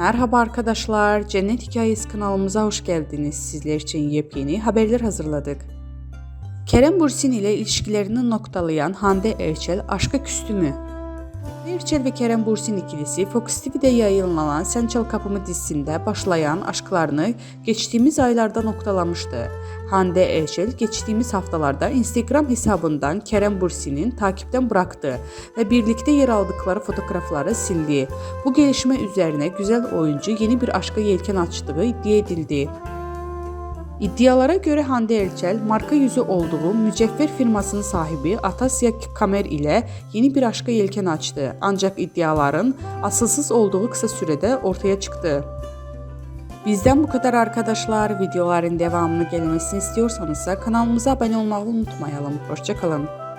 Merhaba arkadaşlar, Cennet Hikayesi kanalımıza hoş geldiniz. Sizler için yepyeni haberler hazırladık. Kerem Bursin ile ilişkilerini noktalayan Hande Erçel aşka küstü mü? Erçel ve Kerem Bursin ikilisi Fox TV'de yayınlanan Sen Çal Kapımı dizisinde başlayan aşklarını geçtiğimiz aylarda noktalamıştı. Hande Erçel geçtiğimiz haftalarda Instagram hesabından Kerem Bursin'in takipten bıraktı ve birlikte yer aldıkları fotoğrafları sildi. Bu gelişme üzerine güzel oyuncu yeni bir aşka yelken açtığı iddia edildi. İddialara göre Hande Erçel, marka yüzü olduğu mücevher firmasının sahibi Atasya Kamer ile yeni bir aşka yelken açtı. Ancak iddiaların asılsız olduğu kısa sürede ortaya çıktı. Bizden bu kadar arkadaşlar. Videoların devamını gelmesini istiyorsanız kanalımıza abone olmayı unutmayalım. Hoşçakalın.